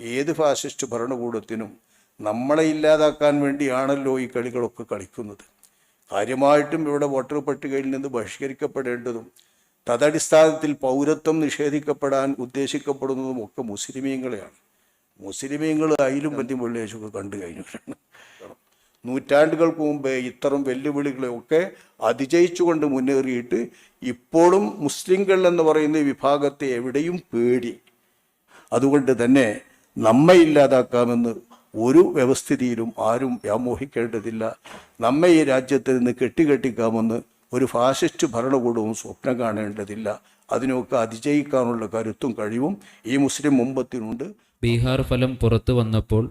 ഏത് ഫാസിസ്റ്റ് ഭരണകൂടത്തിനും നമ്മളെ ഇല്ലാതാക്കാൻ വേണ്ടിയാണല്ലോ ഈ കളികളൊക്കെ കളിക്കുന്നത്. കാര്യമായിട്ടും ഇവിടെ വോട്ടർ പട്ടികയിൽ നിന്ന് ബഹിഷ്കരിക്കപ്പെടേണ്ടതും തദടിസ്ഥാനത്തിൽ പൗരത്വം നിഷേധിക്കപ്പെടാൻ ഉദ്ദേശിക്കപ്പെടുന്നതും ഒക്കെ മുസ്ലിമീങ്ങളെയാണ്. മുസ്ലിമീങ്ങൾ അതിലും പറ്റി വെള്ളിയാഴ്ചയൊക്കെ കണ്ടു കഴിഞ്ഞവരാണ്. നൂറ്റാണ്ടുകൾക്ക് മുമ്പേ ഇത്തരം വെല്ലുവിളികളെയൊക്കെ അതിജയിച്ചുകൊണ്ട് മുന്നേറിയിട്ട് ഇപ്പോഴും മുസ്ലിങ്ങൾ എന്ന് പറയുന്ന വിഭാഗത്തെ എവിടെയും പേടി. അതുകൊണ്ട് തന്നെ നമ്മെ ഇല്ലാതാക്കാമെന്ന് ഒരു വ്യവസ്ഥിതിയിലും ആരും വ്യാമോഹിക്കേണ്ടതില്ല. നമ്മെ ഈ രാജ്യത്ത് നിന്ന് കെട്ടിക്കെട്ടിക്കാമെന്ന് ഒരു ഫാസിസ്റ്റ് ഭരണകൂടവും സ്വപ്നം കാണേണ്ടതില്ല. അതിനൊക്കെ അതിജയിക്കാനുള്ള കരുത്തും കഴിവും ഈ മുസ്ലിം മുമ്പത്തിനുണ്ട് ബീഹാർ ഫലം പുറത്തു വന്നപ്പോൾ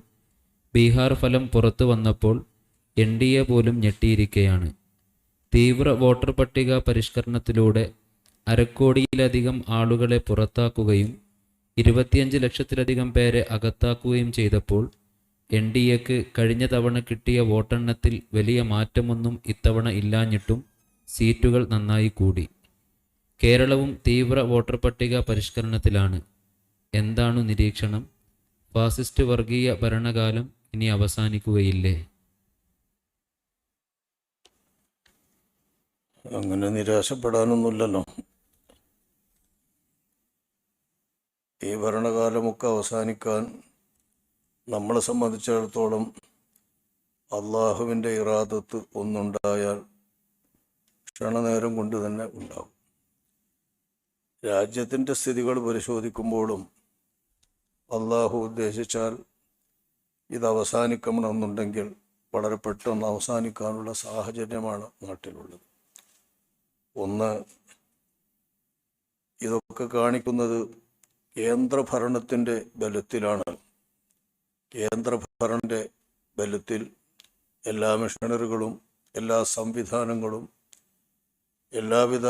ബീഹാർ ഫലം പുറത്തു വന്നപ്പോൾ എൻ ഡി എ പോലും ഞെട്ടിയിരിക്കുകയാണ് തീവ്ര വോട്ടർ പട്ടിക പരിഷ്കരണത്തിലൂടെ അരക്കോടിയിലധികം ആളുകളെ പുറത്താക്കുകയും ഇരുപത്തിയഞ്ച് ലക്ഷത്തിലധികം പേരെ അകത്താക്കുകയും ചെയ്തപ്പോൾ എൻ ഡി എക്ക് കഴിഞ്ഞ തവണ കിട്ടിയ വോട്ടെണ്ണത്തിൽ വലിയ മാറ്റമൊന്നും ഇത്തവണ ഇല്ലാഞ്ഞിട്ടും സീറ്റുകൾ നന്നായി കൂടി. കേരളവും തീവ്ര വോട്ടർ പട്ടിക പരിഷ്കരണത്തിലാണ്. എന്താണ് നിരീക്ഷണം? ഫാസിസ്റ്റ് വർഗീയ ഭരണകാലം ഇനി അവസാനിക്കുകയില്ലേ? അങ്ങനെ നിരാശപ്പെടാനൊന്നുമില്ലല്ലോ. ഈ ഭരണകാലമൊക്കെ അവസാനിക്കാൻ നമ്മളെ സംബന്ധിച്ചിടത്തോളം അള്ളാഹുവിന്റെ ഇറാദത്ത് ഒന്നുണ്ടായാൽ ക്ഷണനേരം കൊണ്ട് തന്നെ ഉണ്ടാകും രാജ്യത്തിന്റെ സ്ഥിതികൾ പരിശോധിക്കുമ്പോഴും അള്ളാഹു ഉദ്ദേശിച്ചാൽ ഇത് അവസാനിക്കണമെന്നുണ്ടെങ്കിൽ വളരെ പെട്ടെന്ന് അവസാനിക്കാനുള്ള സാഹചര്യമാണ് നാട്ടിലുള്ളത്. ഒന്ന് ഇതൊക്കെ കാണിക്കുന്നത് കേന്ദ്രഭരണത്തിന്റെ ബലത്തിലാണ്. കേന്ദ്രഭരണന്റെ ബലത്തിൽ എല്ലാ മിഷണറികളും എല്ലാ സംവിധാനങ്ങളും എല്ലാവിധ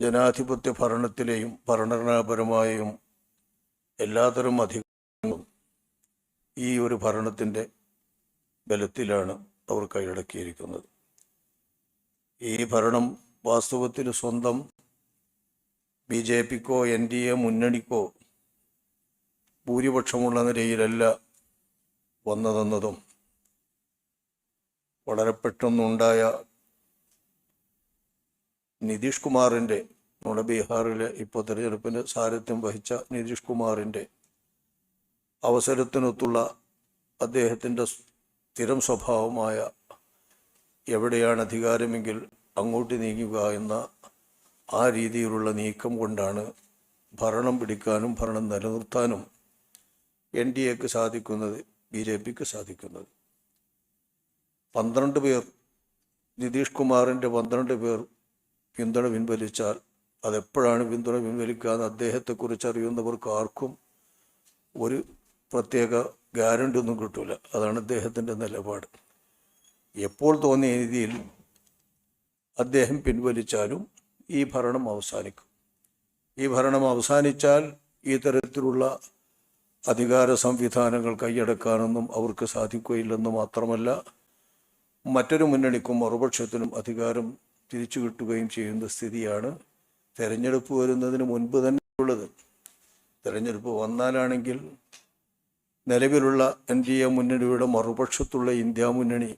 ജനാധിപത്യ ഭരണത്തിലെയും ഭരണഘടനാപരമായും എല്ലാതരം അധികാരങ്ങളും ഈ ഒരു ഭരണത്തിന്റെ ബലത്തിലാണ് അവർ കൈയടക്കിയിരിക്കുന്നത്. ഈ ഭരണം വാസ്തവത്തിൽ സ്വന്തം ബി ജെ പിക്കോ എൻ ഡി എ മുന്നണിക്കോ ഭൂരിപക്ഷമുള്ള നിലയിലല്ല വന്നതെന്നതും വളരെ പെട്ടെന്നുണ്ടായ നിതീഷ് കുമാറിന്റെ നമ്മുടെ ബീഹാറിലെ ഇപ്പോൾ തെരഞ്ഞെടുപ്പിന് സാരഥ്യം വഹിച്ച നിതീഷ് കുമാറിന്റെ അവസരത്തിനൊത്തുള്ള അദ്ദേഹത്തിന്റെ സ്ഥിരം സ്വഭാവമായ എവിടെയാണ് അധികാരമെങ്കിൽ അങ്ങോട്ട് നീങ്ങുക എന്ന ആ രീതിയിലുള്ള നീക്കം കൊണ്ടാണ് ഭരണം പിടിക്കാനും ഭരണം നിലനിർത്താനും എൻ ഡി എക്ക് സാധിക്കുന്നത് ബി ജെ പിക്ക് സാധിക്കുന്നത്. പന്ത്രണ്ട് പേർ നിതീഷ് കുമാറിന്റെ പന്ത്രണ്ട് പേർ പിന്തുണ പിൻവലിച്ചാൽ അതെപ്പോഴാണ് പിന്തുണ പിൻവലിക്കുക എന്ന് അദ്ദേഹത്തെക്കുറിച്ച് അറിയുന്നവർക്ക് ആർക്കും ഒരു പ്രത്യേക ഗ്യാരണ്ടി ഒന്നും കിട്ടില്ല അതാണ് അദ്ദേഹത്തിന്റെ നിലപാട്. എപ്പോൾ തോന്നിയ രീതിയിൽ അദ്ദേഹം പിൻവലിച്ചാലും ഈ ഭരണം അവസാനിക്കും. ഈ ഭരണം അവസാനിച്ചാൽ ഈ തരത്തിലുള്ള അധികാര സംവിധാനങ്ങൾ കൈയടക്കാനൊന്നും അവർക്ക് സാധിക്കുകയില്ലെന്ന് മാത്രമല്ല മറ്റൊരു മുന്നണിക്കും മറുപക്ഷത്തിനും അധികാരം തിരിച്ചു കിട്ടുകയും ചെയ്യുന്ന സ്ഥിതിയാണ് തെരഞ്ഞെടുപ്പ് വരുന്നതിന് മുൻപ് തന്നെ ഉള്ളത് തെരഞ്ഞെടുപ്പ് വന്നാലാണെങ്കിൽ നിലവിലുള്ള എൻ ഡി എ മുന്നണിയുടെ മറുപക്ഷത്തുള്ള ഇന്ത്യ മുന്നണി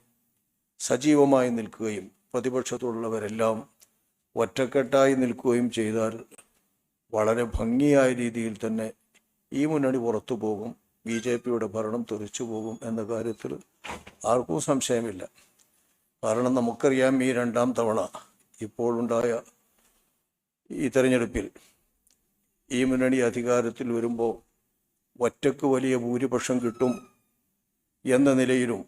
സജീവമായി നിൽക്കുകയും പ്രതിപക്ഷത്തുള്ളവരെല്ലാം ഒറ്റക്കെട്ടായി നിൽക്കുകയും ചെയ്താൽ വളരെ ഭംഗിയായ രീതിയിൽ തന്നെ ഈ മുന്നണി പുറത്തു പോകും ബി ജെ പിയുടെ ഭരണം തെറിച്ചു പോകും എന്ന കാര്യത്തിൽ ആർക്കും സംശയമില്ല. കാരണം നമുക്കറിയാം ഈ രണ്ടാം തവണ ഇപ്പോഴുണ്ടായ ഈ തെരഞ്ഞെടുപ്പിൽ ഈ മുന്നണി അധികാരത്തിൽ വരുമ്പോൾ ഒറ്റയ്ക്ക് വലിയ ഭൂരിപക്ഷം കിട്ടും എന്ന നിലയിലും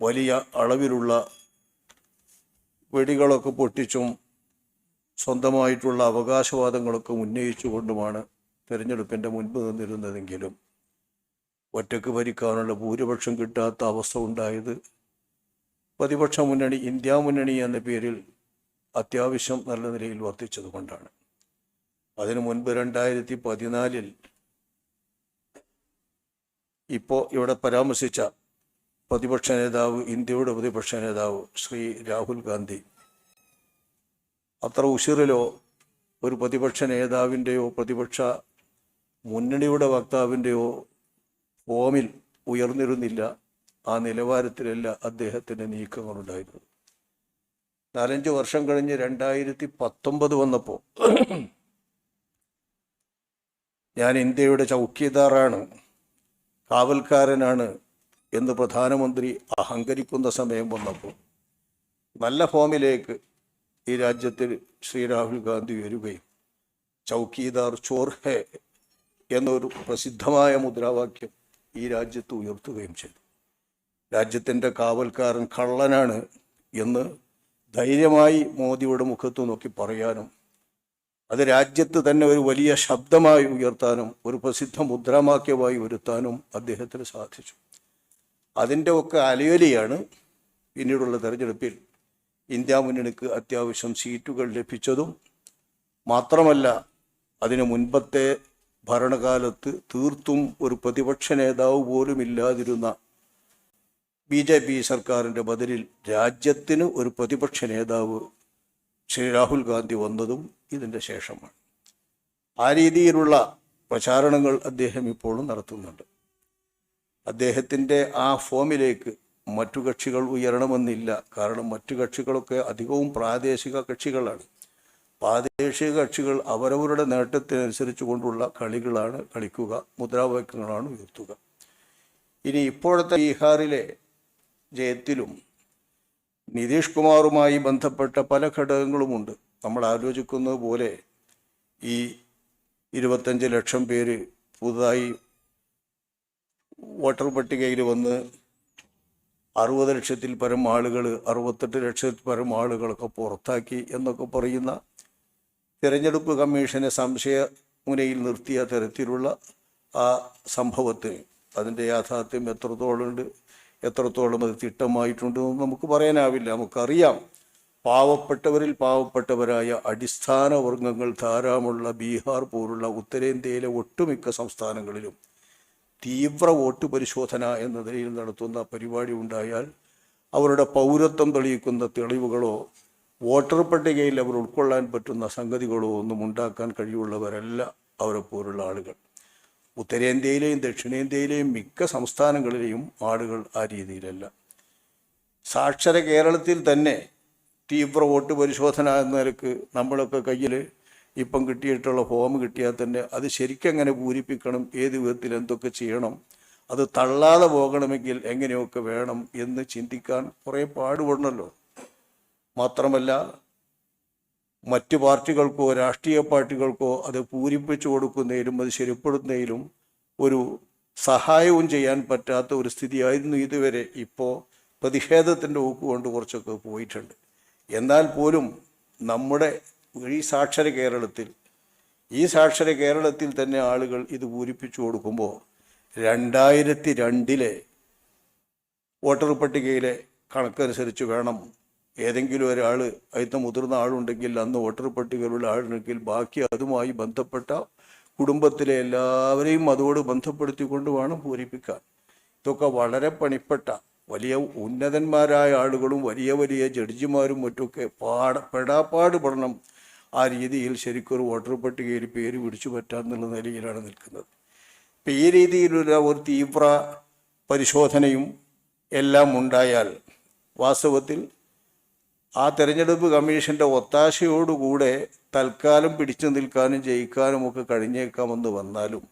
വലിയ അളവിലുള്ള വെടികളൊക്കെ പൊട്ടിച്ചും സ്വന്തമായിട്ടുള്ള അവകാശവാദങ്ങളൊക്കെ ഉന്നയിച്ചുകൊണ്ടുമാണ് തിരഞ്ഞെടുപ്പിന്റെ മുൻപ് നിന്നിരുന്നതെങ്കിലും ഒറ്റയ്ക്ക് ഭരിക്കാനുള്ള ഭൂരിപക്ഷം കിട്ടാത്ത അവസ്ഥ ഉണ്ടായത് പ്രതിപക്ഷ മുന്നണി ഇന്ത്യ മുന്നണി എന്ന പേരിൽ അത്യാവശ്യം നല്ല നിലയിൽ വർദ്ധിച്ചതുകൊണ്ടാണ് അതിനു മുൻപ് രണ്ടായിരത്തി പതിനാലിൽ ഇപ്പോൾ ഇവിടെ പരാമർശിച്ച പ്രതിപക്ഷ നേതാവ് ഇന്ത്യയുടെ പ്രതിപക്ഷ നേതാവ് ശ്രീ രാഹുൽ ഗാന്ധി അത്ര ഉഷിറിലോ ഒരു പ്രതിപക്ഷ നേതാവിന്റെയോ പ്രതിപക്ഷ മുന്നണിയുടെ വക്താവിന്റെയോ ഫോമിൽ ഉയർന്നിരുന്നില്ല ആ നിലവാരത്തിലല്ല അദ്ദേഹത്തിന്റെ നീക്കങ്ങളുണ്ടായിരുന്നത്. നാലഞ്ച് വർഷം കഴിഞ്ഞ് രണ്ടായിരത്തി പത്തൊമ്പത് വന്നപ്പോൾ ഞാൻ ഇന്ത്യയുടെ ചൗക്കിദാറാണ് കാവൽക്കാരനാണ് എന്ന് പ്രധാനമന്ത്രി അഹങ്കരിക്കുന്ന സമയം വന്നപ്പോൾ നല്ല ഫോമിലേക്ക് ഈ രാജ്യത്തിൽ ശ്രീ രാഹുൽ ഗാന്ധി വരികയും ചൗക്കീദാർ ചോർഹെ എന്നൊരു പ്രസിദ്ധമായ മുദ്രാവാക്യം ഈ രാജ്യത്ത് ഉയർത്തുകയും ചെയ്തു. രാജ്യത്തിന്റെ കാവൽക്കാരൻ കള്ളനാണ് എന്ന് ധൈര്യമായി മോദിയുടെ മുഖത്ത് നോക്കി പറയാനും അത് രാജ്യത്ത് തന്നെ ഒരു വലിയ ശബ്ദമായി ഉയർത്താനും ഒരു പ്രസിദ്ധ മുദ്രാവാക്യമായി ഉയർത്താനും അദ്ദേഹത്തിന് സാധിച്ചു. അതിന്റെ ഒക്കെ അലയൊലിയാണ് പിന്നീടുള്ള തെരഞ്ഞെടുപ്പിൽ ഇന്ത്യ മുന്നണിക്ക് അത്യാവശ്യം സീറ്റുകൾ ലഭിച്ചതും മാത്രമല്ല അതിനു മുൻപത്തെ ഭരണകാലത്ത് തീർത്തും ഒരു പ്രതിപക്ഷ നേതാവ് പോലും ഇല്ലാതിരുന്ന ബി ജെ പി സർക്കാരിന്റെ ബദലിൽ രാജ്യത്തിന് ഒരു പ്രതിപക്ഷ നേതാവ് ശ്രീ രാഹുൽ ഗാന്ധി വന്നതും ഇതിന്റെ ശേഷമാണ്. ആ രീതിയിലുള്ള പ്രചാരണങ്ങൾ അദ്ദേഹം ഇപ്പോഴും നടത്തുന്നുണ്ട്. അദ്ദേഹത്തിന്റെ ആ ഫോമിലേക്ക് മറ്റു കക്ഷികൾ ഉയരണമെന്നില്ല. കാരണം മറ്റു കക്ഷികളൊക്കെ അധികവും പ്രാദേശിക കക്ഷികളാണ്. പ്രാദേശിക കക്ഷികൾ അവരവരുടെ നേട്ടത്തിനനുസരിച്ച് കൊണ്ടുള്ള കളികളാണ് കളിക്കുക മുദ്രാവാക്യങ്ങളാണ് ഉയർത്തുക. ഇനി ഇപ്പോഴത്തെ ബീഹാറിലെ ജയത്തിലും നിതീഷ് കുമാറുമായി ബന്ധപ്പെട്ട പല ഘടകങ്ങളുമുണ്ട്. നമ്മൾ ആലോചിക്കുന്നത് പോലെ ഈ ഇരുപത്തഞ്ച് ലക്ഷം പേര് പുതുതായി വോട്ടർ പട്ടികയിൽ വന്ന് അറുപത് ലക്ഷത്തിൽ പരം ആളുകൾ അറുപത്തെട്ട് ലക്ഷത്തിൽ പരം ആളുകളൊക്കെ പുറത്താക്കി എന്നൊക്കെ പറയുന്ന തിരഞ്ഞെടുപ്പ് കമ്മീഷനെ സംശയ മുനയിൽ നിർത്തിയ തരത്തിലുള്ള ആ സംഭവത്തിന് അതിന്റെ യാഥാർത്ഥ്യം എത്രത്തോളം ഉണ്ട് എത്രത്തോളം അത് തിട്ടമായിട്ടുണ്ടെന്ന് നമുക്ക് പറയാനാവില്ല. നമുക്കറിയാം. പാവപ്പെട്ടവരിൽ പാവപ്പെട്ടവരായ അടിസ്ഥാന വർഗങ്ങൾ ധാരാളമുള്ള ബീഹാർ പോലുള്ള ഉത്തരേന്ത്യയിലെ ഒട്ടുമിക്ക സംസ്ഥാനങ്ങളിലും തീവ്ര വോട്ട് പരിശോധന എന്ന നിലയിൽ നടത്തുന്ന പരിപാടി ഉണ്ടായാൽ അവരുടെ പൗരത്വം തെളിയിക്കുന്ന തെളിവുകളോ വോട്ടർ പട്ടികയിൽ അവർ ഉൾക്കൊള്ളാൻ പറ്റുന്ന സംഗതികളോ ഒന്നും ഉണ്ടാക്കാൻ കഴിവുള്ളവരല്ല അവരെ പോലുള്ള ആളുകൾ. ഉത്തരേന്ത്യയിലെയും ദക്ഷിണേന്ത്യയിലെയും മിക്ക സംസ്ഥാനങ്ങളിലെയും ആളുകൾ ആ രീതിയിലല്ല. സാക്ഷര കേരളത്തിൽ തന്നെ തീവ്ര വോട്ട് പരിശോധന എന്ന നിലയ്ക്ക് നമ്മളൊക്കെ കയ്യിൽ ഇപ്പം കിട്ടിയിട്ടുള്ള ഫോം കിട്ടിയാൽ തന്നെ അത് ശരിക്കെങ്ങനെ പൂരിപ്പിക്കണം ഏത് വിധത്തിൽ എന്തൊക്കെ ചെയ്യണം അത് തള്ളാതെ പോകണമെങ്കിൽ എങ്ങനെയൊക്കെ വേണം എന്ന് ചിന്തിക്കാൻ കുറേ പാടുപെടണമല്ലോ മാത്രമല്ല മറ്റു പാർട്ടികൾക്കോ രാഷ്ട്രീയ പാർട്ടികൾക്കോ അത് പൂരിപ്പിച്ചു കൊടുക്കുന്നതിലും അത് ശരിപ്പെടുത്തുന്നതിലും ഒരു സഹായവും ചെയ്യാൻ പറ്റാത്ത ഒരു സ്ഥിതിയായിരുന്നു ഇതുവരെ. ഇപ്പോൾ പ്രതിഷേധത്തിന്റെ ഊക്ക് കൊണ്ട് കുറച്ചൊക്കെ പോയിട്ടുണ്ട്. എന്നാൽ പോലും നമ്മുടെ ഈ സാക്ഷര കേരളത്തിൽ ഈ സാക്ഷര കേരളത്തിൽ തന്നെ ആളുകൾ ഇത് പൂരിപ്പിച്ചു കൊടുക്കുമ്പോൾ രണ്ടായിരത്തി രണ്ടിലെ വോട്ടർ പട്ടികയിലെ കണക്കനുസരിച്ച് വേണം ഏതെങ്കിലും ഒരാൾ അതിന് മുതിർന്ന ആളുണ്ടെങ്കിൽ അന്ന് വോട്ടർ പട്ടികയിലുള്ള ആളുണ്ടെങ്കിൽ ബാക്കി അതുമായി ബന്ധപ്പെട്ട കുടുംബത്തിലെ എല്ലാവരെയും അതോട് ബന്ധപ്പെടുത്തിക്കൊണ്ട് വേണം പൂരിപ്പിക്കാൻ. ഇതൊക്കെ വളരെ പണിപ്പെട്ട വലിയ ഉന്നതന്മാരായ ആളുകളും വലിയ വലിയ ജഡ്ജിമാരും മറ്റുമൊക്കെ പാട പെടാപ്പാട് പഠനം ആ രീതിയിൽ ശരിക്കൊരു വോട്ടർ പട്ടികയിൽ പേര് പിടിച്ചു പറ്റാമെന്നുള്ള നിലയിലാണ് നിൽക്കുന്നത്. ഇപ്പം ഈ രീതിയിലുള്ള ഒരു തീവ്ര പരിശോധനയും എല്ലാം ഉണ്ടായാൽ വാസ്തവത്തിൽ ആ തെരഞ്ഞെടുപ്പ് കമ്മീഷന്റെ ഒത്താശയോടുകൂടെ തൽക്കാലം പിടിച്ചു നിൽക്കാനും ജയിക്കാനും ഒക്കെ കഴിഞ്ഞേക്കാമെന്ന് വന്നാലും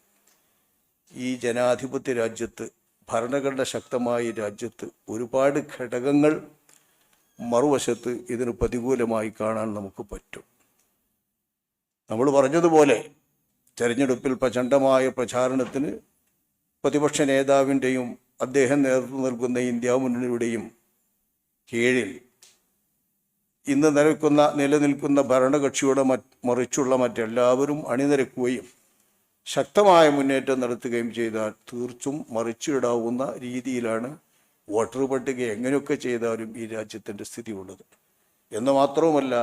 ഈ ജനാധിപത്യ രാജ്യത്ത് ഭരണഘടന ശക്തമായ രാജ്യത്ത് ഒരുപാട് ഘടകങ്ങൾ മറുവശത്ത് ഇതിന് പ്രതികൂലമായി കാണാൻ നമുക്ക് പറ്റും. നമ്മൾ പറഞ്ഞതുപോലെ തെരഞ്ഞെടുപ്പിൽ പ്രചണ്ഡമായ പ്രചാരണത്തിന് പ്രതിപക്ഷ നേതാവിന്റെയും അദ്ദേഹം നേതൃത്വം നൽകുന്ന ഇന്ത്യ മുന്നണിയുടെയും കീഴിൽ ഇന്ന് നിലനിൽക്കുന്ന നിലനിൽക്കുന്ന ഭരണകക്ഷിയുടെ മറിച്ചുള്ള മറ്റെല്ലാവരും അണിനിരക്കുകയും ശക്തമായ മുന്നേറ്റം നടത്തുകയും ചെയ്താൽ തീർച്ചും മറിച്ചിടാവുന്ന രീതിയിലാണ് വോട്ടർ പട്ടിക എങ്ങനെയൊക്കെ ചെയ്താലും ഈ രാജ്യത്തിന്റെ സ്ഥിതി ഉള്ളത് എന്ന് മാത്രവുമല്ല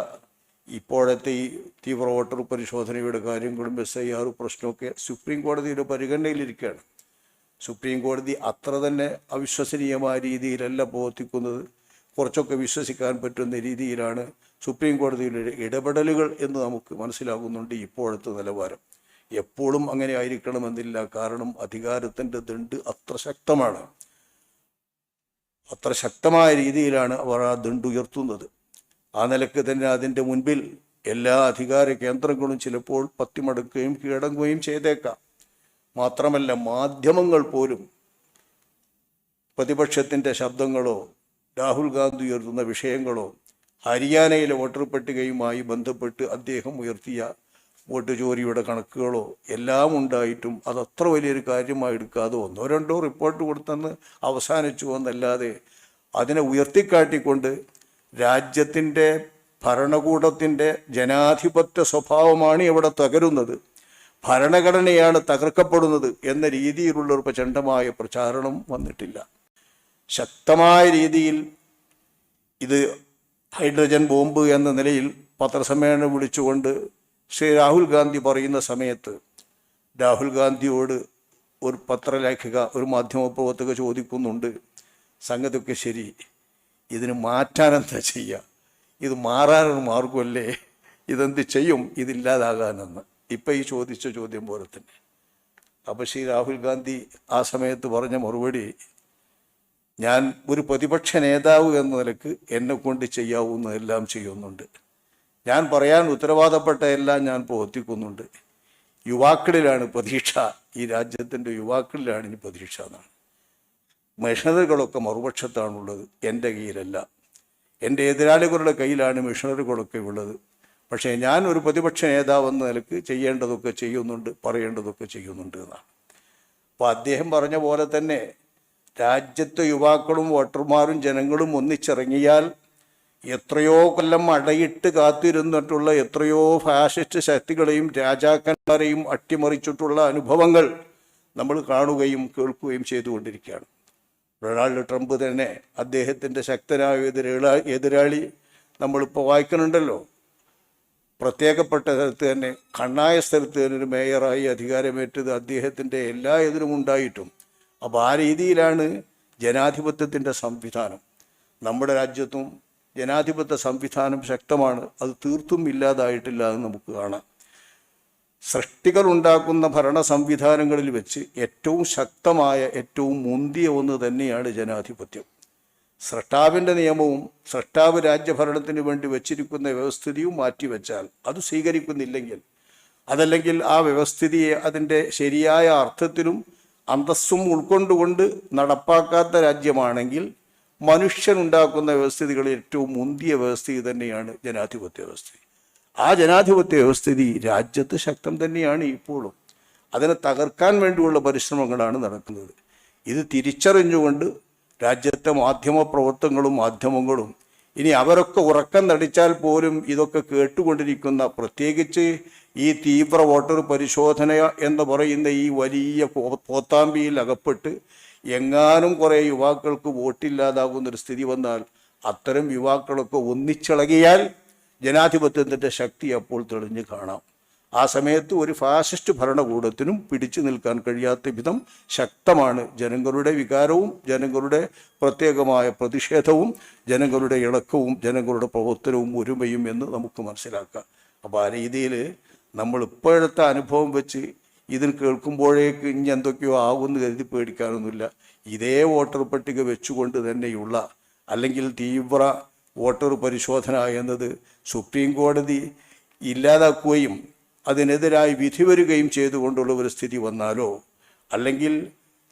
ഇപ്പോഴത്തെ ഈ തീവ്ര വോട്ടർ പരിശോധനയുടെ കാര്യങ്ങളും എസ് ഐ ആർ പ്രശ്നമൊക്കെ സുപ്രീം കോടതിയുടെ പരിഗണനയിലിരിക്കുകയാണ്. സുപ്രീം കോടതി അത്ര തന്നെ അവിശ്വസനീയമായ രീതിയിലല്ല പ്രവർത്തിക്കുന്നത്. കുറച്ചൊക്കെ വിശ്വസിക്കാൻ പറ്റുന്ന രീതിയിലാണ് സുപ്രീം കോടതിയുടെ ഇടപെടലുകൾ എന്ന് നമുക്ക് മനസ്സിലാകുന്നുണ്ട് ഇപ്പോഴത്തെ നിലവാരം. എപ്പോഴും അങ്ങനെ ആയിരിക്കണമെന്നില്ല. കാരണം അധികാരത്തിന്റെ ദണ്ട് അത്ര ശക്തമാണ്. അത്ര ശക്തമായ രീതിയിലാണ് അവർ ആ ദണ്ട് ഉയർത്തുന്നത്. ആ നിലയ്ക്ക് തന്നെ അതിന്റെ മുൻപിൽ എല്ലാ അധികാര കേന്ദ്രങ്ങളും ചിലപ്പോൾ പത്തിമടുക്കുകയും കീഴടങ്ങുകയും ചെയ്തേക്കാം. മാത്രമല്ല മാധ്യമങ്ങൾ പോലും പ്രതിപക്ഷത്തിന്റെ ശബ്ദങ്ങളോ രാഹുൽ ഗാന്ധി ഉയർത്തുന്ന വിഷയങ്ങളോ ഹരിയാനയിലെ വോട്ടർ പട്ടികയുമായി ബന്ധപ്പെട്ട് അദ്ദേഹം ഉയർത്തിയ വോട്ട് ചോരിയുടെ കണക്കുകളോ എല്ലാം ഉണ്ടായിട്ടും അത് അത്ര വലിയൊരു കാര്യമായി എടുക്കാതെ ഒന്നോ രണ്ടോ റിപ്പോർട്ട് കൊടുത്തെന്ന് അവസാനിച്ചു എന്നല്ലാതെ അതിനെ ഉയർത്തിക്കാട്ടിക്കൊണ്ട് രാജ്യത്തിന്റെ ഭരണകൂടത്തിന്റെ ജനാധിപത്യ സ്വഭാവമാണ് ഇവിടെ തകരുന്നത്. ഭരണഘടനയാണ് തകർക്കപ്പെടുന്നത് എന്ന രീതിയിലുള്ള ഒരു പ്രചണ്ഡമായ പ്രചാരണം വന്നിട്ടില്ല. ശക്തമായ രീതിയിൽ ഇത് ഹൈഡ്രജൻ ബോംബ് എന്ന നിലയിൽ പത്രസമ്മേളനം വിളിച്ചുകൊണ്ട് ശ്രീ രാഹുൽ ഗാന്ധി പറയുന്ന സമയത്ത് രാഹുൽ ഗാന്ധിയോട് ഒരു പത്രലേഖിക ഒരു മാധ്യമപ്രവർത്തക ചോദിക്കുന്നുണ്ട്. സംഗതിയൊക്കെ ശരി. ഇതിന് മാറ്റാനെന്താ ചെയ്യുക ഇത് മാറാനൊരു മാർഗമല്ലേ ഇതെന്ത് ചെയ്യും? ഇതില്ലാതാകാനെന്ന്. ഇപ്പം ഈ ചോദിച്ച ചോദ്യം പോലെ തന്നെ. അപ്പോൾ ശ്രീ രാഹുൽ ഗാന്ധി ആ സമയത്ത് പറഞ്ഞ മറുപടി ഞാൻ ഒരു പ്രതിപക്ഷ നേതാവ് എന്ന നിലയ്ക്ക് എന്നെ കൊണ്ട് ചെയ്യാവുന്നതെല്ലാം ചെയ്യുന്നുണ്ട്. ഞാൻ പറയാൻ ഉത്തരവാദപ്പെട്ട എല്ലാം ഞാൻ പ്രവർത്തിക്കുന്നുണ്ട് യുവാക്കളിലാണ് പ്രതീക്ഷ. ഈ രാജ്യത്തിന്റെ യുവാക്കളിലാണ് ഇനി പ്രതീക്ഷ എന്നാണ്. മിഷണറികളൊക്കെ മറുപക്ഷത്താണുള്ളത്. എന്റെ കയ്യിലല്ല എന്റെ എതിരാളികളുടെ കയ്യിലാണ് മിഷണറികളൊക്കെ ഉള്ളത്. പക്ഷേ ഞാൻ ഒരു പ്രതിപക്ഷ നേതാവെന്ന നിലയ്ക്ക് ചെയ്യേണ്ടതൊക്കെ ചെയ്യുന്നുണ്ട് പറയേണ്ടതൊക്കെ ചെയ്യുന്നുണ്ട് എന്നാണ്. അപ്പോൾ അദ്ദേഹം പറഞ്ഞ പോലെ തന്നെ രാജ്യത്തെ യുവാക്കളും വോട്ടർമാരും ജനങ്ങളും ഒന്നിച്ചിറങ്ങിയാൽ എത്രയോ കൊല്ലം അടയിട്ട് കാത്തിരുന്നിട്ടുള്ള എത്രയോ ഫാഷിസ്റ്റ് ശക്തികളെയും രാജാക്കന്മാരെയും അട്ടിമറിച്ചിട്ടുള്ള അനുഭവങ്ങൾ നമ്മൾ കാണുകയും കേൾക്കുകയും ചെയ്തുകൊണ്ടിരിക്കുകയാണ്. ഡൊണാൾഡ് ട്രംപ് തന്നെ അദ്ദേഹത്തിന്റെ ശക്തനായ എതിരാളി എതിരാളി നമ്മളിപ്പോൾ വായിക്കുന്നുണ്ടല്ലോ. പ്രത്യേകപ്പെട്ട സ്ഥലത്ത് തന്നെ കണ്ണായ സ്ഥലത്ത് തന്നെ ഒരു മേയറായി അധികാരമേറ്റത് അദ്ദേഹത്തിന്റെ എല്ലാ എതിരും ഉണ്ടായിട്ടും. അപ്പോൾ ആ രീതിയിലാണ് ജനാധിപത്യത്തിന്റെ സംവിധാനം. നമ്മുടെ രാജ്യത്തും ജനാധിപത്യ സംവിധാനം ശക്തമാണ്. അത് തീർത്തും ഇല്ലാതായിട്ടില്ല എന്ന് നമുക്ക് കാണാം. സൃഷ്ടികൾ ഉണ്ടാക്കുന്ന ഭരണ സംവിധാനങ്ങളിൽ വെച്ച് ഏറ്റവും ശക്തമായ ഏറ്റവും മുന്തിയ ഒന്ന് തന്നെയാണ് ജനാധിപത്യം. സൃഷ്ടാവിന്റെ നിയമവും സൃഷ്ടാവ് രാജ്യഭരണത്തിന് വേണ്ടി വച്ചിരിക്കുന്ന വ്യവസ്ഥിതിയും മാറ്റിവെച്ചാൽ അത് സ്വീകരിക്കുന്നില്ലെങ്കിൽ അതല്ലെങ്കിൽ ആ വ്യവസ്ഥിതിയെ അതിന്റെ ശരിയായ അർത്ഥത്തിലും അന്തസ്സും ഉൾക്കൊണ്ടുകൊണ്ട് നടപ്പാക്കാത്ത രാജ്യമാണെങ്കിൽ മനുഷ്യനുണ്ടാക്കുന്ന വ്യവസ്ഥിതികളിൽ ഏറ്റവും മുന്തിയ വ്യവസ്ഥിതി തന്നെയാണ് ജനാധിപത്യ വ്യവസ്ഥിതി. ആ ജനാധിപത്യ വ്യവസ്ഥിതി രാജ്യത്ത് ശക്തം തന്നെയാണ് ഇപ്പോഴും. അതിനെ തകർക്കാൻ വേണ്ടിയുള്ള പരിശ്രമങ്ങളാണ് നടക്കുന്നത്. ഇത് തിരിച്ചറിഞ്ഞുകൊണ്ട് രാജ്യത്തെ മാധ്യമ പ്രവർത്തനങ്ങളും മാധ്യമങ്ങളും ഇനി അവരൊക്കെ ഉറക്കം നടിച്ചാൽ പോലും ഇതൊക്കെ കേട്ടുകൊണ്ടിരിക്കുന്ന പ്രത്യേകിച്ച് ഈ തീവ്ര വോട്ടർ പരിശോധന എന്ന് പറയുന്ന ഈ വലിയ പോത്താമ്പിയിൽ അകപ്പെട്ട് എങ്ങാനും കുറേ യുവാക്കൾക്ക് വോട്ടില്ലാതാകുന്നൊരു സ്ഥിതി വന്നാൽ അത്തരം യുവാക്കളൊക്കെ ഒന്നിച്ചിളകിയാൽ ജനാധിപത്യത്തിന്റെ ശക്തി അപ്പോൾ തെളിഞ്ഞു കാണാം. ആ സമയത്ത് ഒരു ഫാസിസ്റ്റ് ഭരണകൂടത്തിനും പിടിച്ചു നിൽക്കാൻ കഴിയാത്ത വിധം ശക്തമാണ് ജനങ്ങളുടെ വികാരവും ജനങ്ങളുടെ പ്രത്യേകമായ പ്രതിഷേധവും ജനങ്ങളുടെ ഇളക്കവും ജനങ്ങളുടെ പ്രവർത്തനവും ഒരുമയും എന്ന് നമുക്ക് മനസ്സിലാക്കാം. അപ്പോൾ ആ രീതിയിൽ നമ്മൾ ഇപ്പോഴത്തെ അനുഭവം വെച്ച് ഇതിന് കേൾക്കുമ്പോഴേക്ക് ഇനി എന്തൊക്കെയോ ആകുമെന്ന് കരുതി പേടിക്കാനൊന്നുമില്ല. ഇതേ വോട്ടർ പട്ടിക വെച്ചുകൊണ്ട് തന്നെയുള്ള അല്ലെങ്കിൽ തീവ്ര വോട്ടർ പരിശോധന എന്നത് സുപ്രീം കോടതി ഇല്ലാതാക്കുകയും അതിനെതിരായി വിധി വരികയും ചെയ്തുകൊണ്ടുള്ള ഒരു സ്ഥിതി വന്നാലോ? അല്ലെങ്കിൽ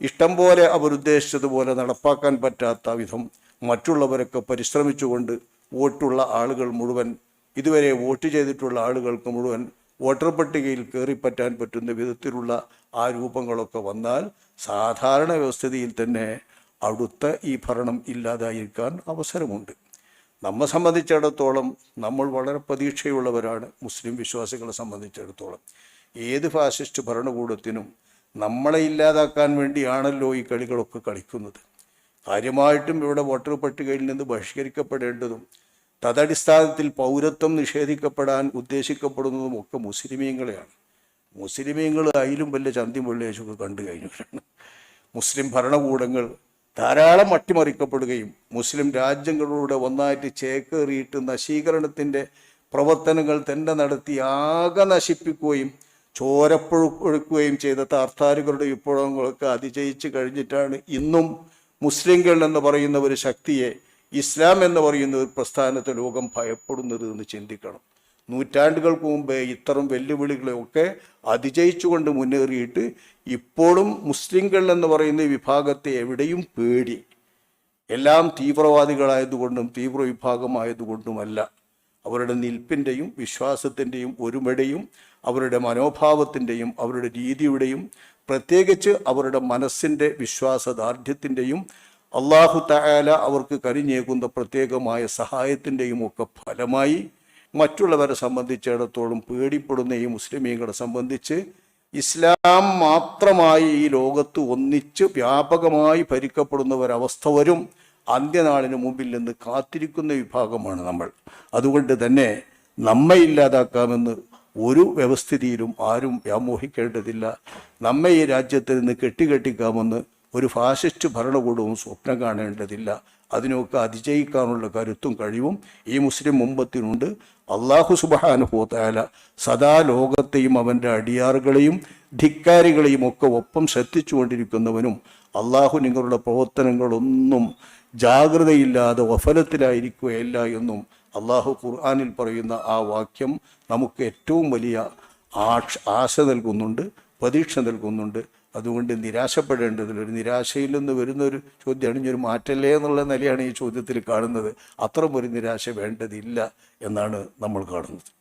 ഇഷ്ടം പോലെ അവരുദ്ദേശിച്ചതുപോലെ നടപ്പാക്കാൻ പറ്റാത്ത വിധം മറ്റുള്ളവരൊക്കെ പരിശ്രമിച്ചുകൊണ്ട് വോട്ടുള്ള ആളുകൾ മുഴുവൻ ഇതുവരെ വോട്ട് ചെയ്തിട്ടുള്ള ആളുകൾക്ക് മുഴുവൻ വോട്ടർ പട്ടികയിൽ കയറിപ്പറ്റാൻ പറ്റുന്ന വിധത്തിലുള്ള ആ രൂപങ്ങളൊക്കെ വന്നാൽ സാധാരണ വ്യവസ്ഥിതിയിൽ തന്നെ അടുത്ത ഈ ഭരണം ഇല്ലാതായിരിക്കാൻ അവസരമുണ്ട്. നമ്മെ സംബന്ധിച്ചിടത്തോളം നമ്മൾ വളരെ പ്രതീക്ഷയുള്ളവരാണ് മുസ്ലിം വിശ്വാസികളെ സംബന്ധിച്ചിടത്തോളം. ഏത് ഫാസിസ്റ്റ് ഭരണകൂടത്തിനും നമ്മളെ ഇല്ലാതാക്കാൻ വേണ്ടിയാണല്ലോ ഈ കളികളൊക്കെ കളിക്കുന്നത്. കാര്യമായിട്ടും ഇവിടെ വോട്ടർ പട്ടികയിൽ നിന്ന് ബഹിഷ്കരിക്കപ്പെടേണ്ടതും തദടിസ്ഥാനത്തിൽ പൗരത്വം നിഷേധിക്കപ്പെടാൻ ഉദ്ദേശിക്കപ്പെടുന്നതും ഒക്കെ മുസ്ലിമീങ്ങളെയാണ്. മുസ്ലിമീങ്ങൾ അതിലും വലിയ ചന്തി മുള്ളേശൊക്കെ കണ്ടു കഴിഞ്ഞവരാണ്. മുസ്ലിം ഭരണകൂടങ്ങൾ ധാരാളം അട്ടിമറിക്കപ്പെടുകയും മുസ്ലിം രാജ്യങ്ങളിലൂടെ ഒന്നായിട്ട് ചേക്കേറിയിട്ട് നശീകരണത്തിന്റെ പ്രവർത്തനങ്ങൾ തന്നെ നടത്തി ആകെ നശിപ്പിക്കുകയും ചോരപ്പൊഴുക്കുകയും ചെയ്ത താർത്താരുകളുടെ വിപ്ലവങ്ങളൊക്കെ അതിജയിച്ച് കഴിഞ്ഞിട്ടാണ് ഇന്നും മുസ്ലിങ്ങൾ എന്ന് പറയുന്ന ഒരു ശക്തിയെ ഇസ്ലാം എന്ന് പറയുന്ന ഒരു പ്രസ്ഥാനത്തെ ലോകം ഭയപ്പെടുന്നത് എന്ന് ചിന്തിക്കണം. നൂറ്റാണ്ടുകൾക്ക് മുമ്പേ ഇത്തരം വെല്ലുവിളികളെയൊക്കെ അതിജയിച്ചുകൊണ്ട് മുന്നേറിയിട്ട് ഇപ്പോഴും മുസ്ലിങ്ങൾ എന്ന് പറയുന്ന വിഭാഗത്തെ എവിടെയും പേടി. എല്ലാം തീവ്രവാദികളായതുകൊണ്ടും തീവ്ര വിഭാഗമായതുകൊണ്ടുമല്ല അവരുടെ നിൽപ്പിന്റെയും വിശ്വാസത്തിന്റെയും ഒരുമയുടെയും അവരുടെ മനോഭാവത്തിന്റെയും അവരുടെ രീതിയുടെയും പ്രത്യേകിച്ച് അവരുടെ മനസ്സിന്റെ വിശ്വാസദാർഢ്യത്തിന്റെയും അള്ളാഹു തആല അവർക്ക് കരിഞ്ഞേക്കുന്ന പ്രത്യേകമായ സഹായത്തിന്റെയും ഒക്കെ ഫലമായി മറ്റുള്ളവരെ സംബന്ധിച്ചിടത്തോളം പേടിപ്പെടുന്ന ഈ മുസ്ലിമീങ്ങളെ സംബന്ധിച്ച് ഇസ്ലാം മാത്രമായി ഈ ലോകത്ത് ഒന്നിച്ച് വ്യാപകമായി ഭരിക്കപ്പെടുന്ന ഒരവസ്ഥ വരും. അന്ത്യനാളിന് മുമ്പിൽ നിന്ന് കാത്തിരിക്കുന്ന വിഭാഗമാണ് നമ്മൾ. അതുകൊണ്ട് തന്നെ നമ്മെ ഇല്ലാതാക്കാമെന്ന് ഒരു വ്യവസ്ഥിതിയിലും ആരും വ്യാമോഹിക്കേണ്ടതില്ല. നമ്മെ ഈ രാജ്യത്ത് നിന്ന് കെട്ടിക്കെട്ടിക്കാമെന്ന് ഒരു ഫാസിസ്റ്റ് ഭരണകൂടവും സ്വപ്നം കാണേണ്ടതില്ല. അതിനൊക്കെ അതിജയിക്കാനുള്ള കരുത്തും കഴിവും ഈ മുസ്ലിം മുമ്പത്തിനുണ്ട് അള്ളാഹു സുബഹാനുഭൂത്തായാല സദാ ലോകത്തെയും അവന്റെ അടിയാറുകളെയും ധിക്കാരികളെയും ഒക്കെ ഒപ്പം ശ്രദ്ധിച്ചുകൊണ്ടിരിക്കുന്നവനും അള്ളാഹു നിങ്ങളുടെ പ്രവർത്തനങ്ങളൊന്നും ജാഗ്രതയില്ലാതെ വഫലത്തിലായിരിക്കുകയില്ല എന്നും അള്ളാഹു ഖുർആാനിൽ പറയുന്ന ആ വാക്യം നമുക്ക് ഏറ്റവും വലിയ ആശ നൽകുന്നുണ്ട് പ്രതീക്ഷ നൽകുന്നുണ്ട്. അതുകൊണ്ട് നിരാശപ്പെടേണ്ടതില്ല. ഒരു നിരാശയിൽ നിന്ന് വരുന്ന ഒരു ചോദ്യമാണ് ഒരു മാറ്റല്ലേ എന്നുള്ള നിലയാണ് ഈ ചോദ്യത്തിൽ കാണുന്നത്. അത്തരം ഒരു നിരാശ വേണ്ടതില്ല എന്നാണ് നമ്മൾ കാണുന്നത്.